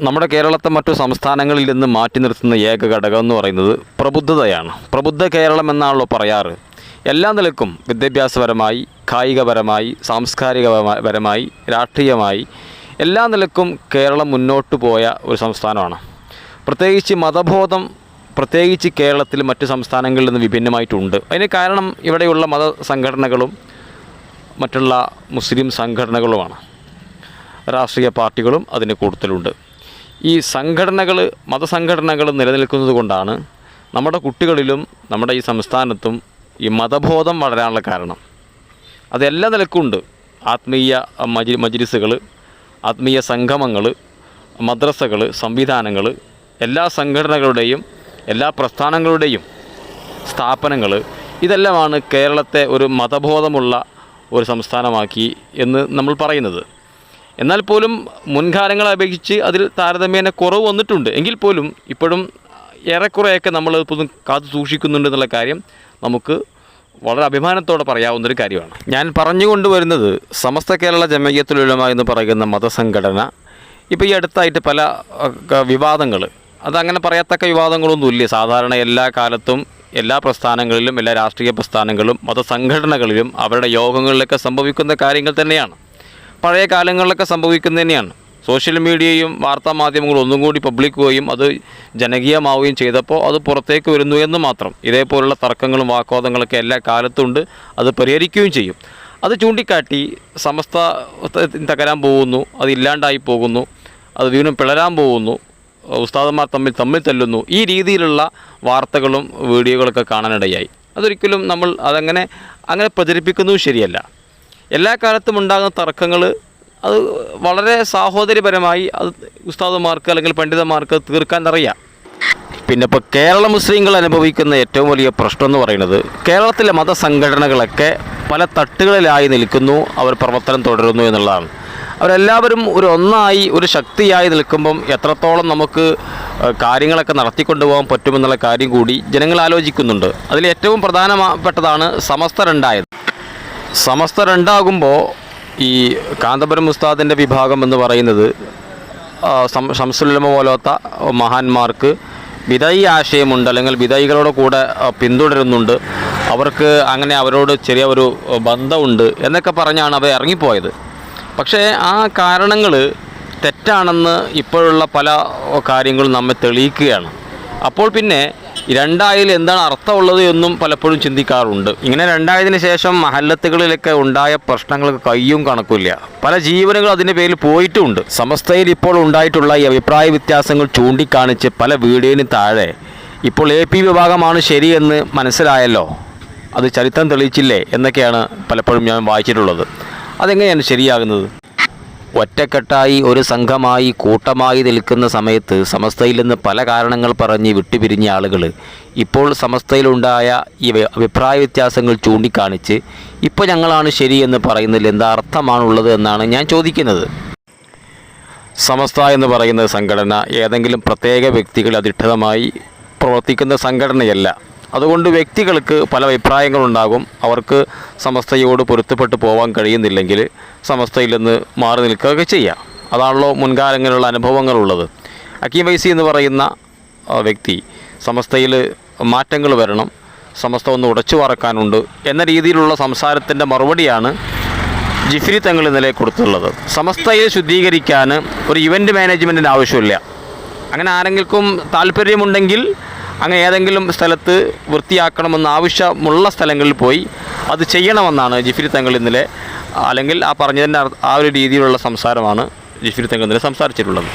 നമ്മുടെ കേരളത്തെ മറ്റു സംസ്ഥാനങ്ങളിൽ നിന്ന് മാറ്റി നിർത്തുന്ന ഏക ഘടകം എന്ന് പറയുന്നത് പ്രബുദ്ധതയാണ്. പ്രബുദ്ധ കേരളം എന്നാണല്ലോ പറയാറ്. എല്ലാ നിലക്കും വിദ്യാഭ്യാസപരമായി കായികപരമായി സാംസ്കാരികപരമായി രാഷ്ട്രീയമായി എല്ലാ നിലക്കും കേരളം മുന്നോട്ട് പോയ ഒരു സംസ്ഥാനമാണ്. പ്രത്യേകിച്ച് മതബോധം പ്രത്യേകിച്ച് കേരളത്തിൽ മറ്റു സംസ്ഥാനങ്ങളിൽ നിന്ന് വിഭിന്നമായിട്ടുണ്ട്. അതിന് കാരണം ഇവിടെയുള്ള മത സംഘടനകളും മറ്റുള്ള മുസ്ലിം സംഘടനകളുമാണ്. രാഷ്ട്രീയ പാർട്ടികളും അതിന് കൂടുതലുണ്ട്. ഈ സംഘടനകൾ മതസംഘടനകൾ നിലനിൽക്കുന്നത് കൊണ്ടാണ് നമ്മുടെ കുട്ടികളിലും നമ്മുടെ ഈ സംസ്ഥാനത്തും ഈ മതബോധം വളരാനുള്ള കാരണം. അതെല്ലാ നിലക്കുണ്ട് ആത്മീയ മജി മജിലിസുകൾ ആത്മീയ സംഗമങ്ങൾ മദ്രസകൾ സംവിധാനങ്ങൾ എല്ലാ സംഘടനകളുടെയും എല്ലാ പ്രസ്ഥാനങ്ങളുടെയും സ്ഥാപനങ്ങൾ ഇതെല്ലാമാണ് കേരളത്തെ ഒരു മതബോധമുള്ള ഒരു സംസ്ഥാനമാക്കി എന്ന് നമ്മൾ പറയുന്നത്. എന്നാൽ പോലും മുൻകാലങ്ങളെ അപേക്ഷിച്ച് അതിൽ താരതമ്യേന കുറവ് വന്നിട്ടുണ്ട്. എങ്കിൽ പോലും ഇപ്പോഴും ഏറെക്കുറെയൊക്കെ നമ്മൾ ഇപ്പോഴും കാത്തു സൂക്ഷിക്കുന്നുണ്ട് എന്നുള്ള കാര്യം നമുക്ക് വളരെ അഭിമാനത്തോടെ പറയാവുന്നൊരു കാര്യമാണ്. ഞാൻ പറഞ്ഞു കൊണ്ടുവരുന്നത് സമസ്ത കേരള ജമയത്തുലുലമ എന്ന് പറയുന്ന മതസംഘടന ഇപ്പോൾ ഈ അടുത്തായിട്ട് പല വിവാദങ്ങൾ അതങ്ങനെ പറയത്തക്ക വിവാദങ്ങളൊന്നുമില്ല. സാധാരണ എല്ലാ കാലത്തും എല്ലാ പ്രസ്ഥാനങ്ങളിലും എല്ലാ രാഷ്ട്രീയ പ്രസ്ഥാനങ്ങളും മതസംഘടനകളിലും അവരുടെ യോഗങ്ങളിലൊക്കെ സംഭവിക്കുന്ന കാര്യങ്ങൾ തന്നെയാണ്. പഴയ കാലങ്ങളിലൊക്കെ സംഭവിക്കുന്നത് തന്നെയാണ്. സോഷ്യൽ മീഡിയയും വാർത്താ മാധ്യമങ്ങളും ഒന്നും കൂടി പബ്ലിക്കുകയും അത് ജനകീയമാവുകയും ചെയ്തപ്പോൾ അത് പുറത്തേക്ക് വരുന്നു എന്ന് മാത്രം. ഇതേപോലുള്ള തർക്കങ്ങളും വാക്കോദങ്ങളൊക്കെ എല്ലാ കാലത്തുണ്ട് അത് പരിഹരിക്കുകയും ചെയ്യും. അത് ചൂണ്ടിക്കാട്ടി സമസ്ത തകരാൻ പോകുന്നു അത് ഇല്ലാണ്ടായി പോകുന്നു അത് വീണ്ടും പിളരാൻ പോകുന്നു ഉസ്താദന്മാർ തമ്മിൽ തമ്മിൽ തല്ലുന്നു ഈ രീതിയിലുള്ള വാർത്തകളും വീഡിയോകളൊക്കെ കാണാനിടയായി അതൊരിക്കലും നമ്മൾ അതങ്ങനെ അങ്ങനെ പ്രചരിപ്പിക്കുന്നതും ശരിയല്ല എല്ലാ കാലത്തും ഉണ്ടാകുന്ന തർക്കങ്ങൾ അത് വളരെ സാഹോദര്യപരമായി അത് ഉസ്താദന്മാർക്ക് അല്ലെങ്കിൽ പണ്ഡിതന്മാർക്ക് തീർക്കാൻ അറിയാം പിന്നെ ഇപ്പോൾ കേരള മുസ്ലിങ്ങൾ അനുഭവിക്കുന്ന ഏറ്റവും വലിയ പ്രശ്നം എന്ന് പറയുന്നത് കേരളത്തിലെ മതസംഘടനകളൊക്കെ പല തട്ടുകളിലായി നിൽക്കുന്നു അവർ പ്രവർത്തനം തുടരുന്നു എന്നുള്ളതാണ്. അവരെല്ലാവരും ഒരു ഒന്നായി ഒരു ശക്തിയായി നിൽക്കുമ്പം എത്രത്തോളം നമുക്ക് കാര്യങ്ങളൊക്കെ നടത്തിക്കൊണ്ടു പോകാൻ പറ്റുമെന്നുള്ള കാര്യം കൂടി ജനങ്ങൾ ആലോചിക്കുന്നുണ്ട്. അതിൽ ഏറ്റവും പ്രധാനപ്പെട്ടതാണ് സമസ്ത രണ്ടായത്. സമസ്ത രണ്ടാകുമ്പോൾ ഈ കാന്തപുരം ഉസ്താദിന്റെ വിഭാഗം എന്ന് പറയുന്നത് ശംസുലമ പോലത്തെ മഹാന്മാർക്ക് വിതൈ ആശയമുണ്ട് അല്ലെങ്കിൽ വിധയികളുടെ കൂടെ പിന്തുടരുന്നുണ്ട്. അവർക്ക് അങ്ങനെ അവരോട് ചെറിയ ഒരു ബന്ധമുണ്ട് എന്നൊക്കെ പറഞ്ഞാണ് അവർ ഇറങ്ങിപ്പോയത്. പക്ഷേ ആ കാരണങ്ങൾ തെറ്റാണെന്ന് ഇപ്പോഴുള്ള പല കാര്യങ്ങളും നമ്മെ തെളിയിക്കുകയാണ്. അപ്പോൾ പിന്നെ രണ്ടായതിൽ എന്താണ് അർത്ഥമുള്ളത് എന്നും പലപ്പോഴും ചിന്തിക്കാറുണ്ട്. ഇങ്ങനെ രണ്ടായതിനു ശേഷം മഹല്ലത്തുകളിലൊക്കെ ഉണ്ടായ പ്രശ്നങ്ങൾക്ക് കയ്യും കണക്കില്ല പല ജീവനുകൾ അതിന്റെ പേരിൽ പോയിട്ടുമുണ്ട് സമസ്തയിൽ ഇപ്പോൾ ഉണ്ടായിട്ടുള്ള ഈ അഭിപ്രായ വ്യത്യാസങ്ങൾ ചൂണ്ടിക്കാണിച്ച് പല വീഡിയോയിന് താഴെ ഇപ്പോൾ എ പി വിഭാഗമാണ് ശരിയെന്ന് മനസ്സിലായല്ലോ? അത് ചരിത്രം തെളിയിച്ചില്ലേ? എന്നൊക്കെയാണ് പലപ്പോഴും ഞാൻ വായിച്ചിട്ടുള്ളത്. അതെങ്ങനെയാണ് ശരിയാകുന്നത്? ഒറ്റക്കെട്ടായി ഒരു സംഘമായി കൂട്ടമായി നിൽക്കുന്ന സമയത്ത് സമസ്തയിൽ നിന്ന് പല കാരണങ്ങൾ പറഞ്ഞ് വിട്ടുപിരിഞ്ഞ ആളുകൾ ഇപ്പോൾ സമസ്തയിലുണ്ടായ ഈ അഭിപ്രായ വ്യത്യാസങ്ങൾ ചൂണ്ടിക്കാണിച്ച് ഇപ്പോൾ ഞങ്ങളാണ് ശരിയെന്ന് പറയുന്നതിൽ എന്താ അർത്ഥമാണുള്ളത് എന്നാണ് ഞാൻ ചോദിക്കുന്നത്. സമസ്ത എന്ന് പറയുന്ന സംഘടന ഏതെങ്കിലും പ്രത്യേക വ്യക്തികൾ അധിഷ്ഠിതമായി പ്രവർത്തിക്കുന്ന സംഘടനയല്ല. അതുകൊണ്ട് വ്യക്തികൾക്ക് പല അഭിപ്രായങ്ങളുണ്ടാകും. അവർക്ക് സമസ്തയോട് പൊരുത്തപ്പെട്ട് പോകാൻ കഴിയുന്നില്ലെങ്കിൽ സമസ്തയിൽ നിന്ന് മാറി നിൽക്കുകയൊക്കെ ചെയ്യാം. അതാണല്ലോ മുൻകാലങ്ങളിലുള്ള അനുഭവങ്ങളുള്ളത്. അക്കീം വൈസി എന്ന് പറയുന്ന വ്യക്തി സമസ്തയിൽ മാറ്റങ്ങൾ വരണം സമസ്ത ഒന്ന് ഉടച്ചു പറക്കാനുണ്ട് എന്ന രീതിയിലുള്ള സംസാരത്തിന്റെ മറുപടിയാണ് ജിഫ്രി തങ്ങൾ ഇന്നലെ കൊടുത്തുള്ളത് സമസ്തയെ ശുദ്ധീകരിക്കാൻ ഒരു ഇവന്റ് മാനേജ്മെന്റിന് ആവശ്യമില്ല. അങ്ങനെ ആരെങ്കിലും താല്പര്യമുണ്ടെങ്കിൽ അങ്ങനെ ഏതെങ്കിലും സ്ഥലത്ത് വൃത്തിയാക്കണമെന്ന് ആവശ്യമുള്ള സ്ഥലങ്ങളിൽ പോയി അത് ചെയ്യണമെന്നാണ് ജിഫിരി തങ്ങൾ ഇന്നലെ അല്ലെങ്കിൽ ആ പറഞ്ഞതിന്റെ ആ ഒരു രീതിയിലുള്ള സംസാരമാണ് ജിഫിരി തങ്ങൾ ഇന്നലെ സംസാരിച്ചിട്ടുള്ളത്.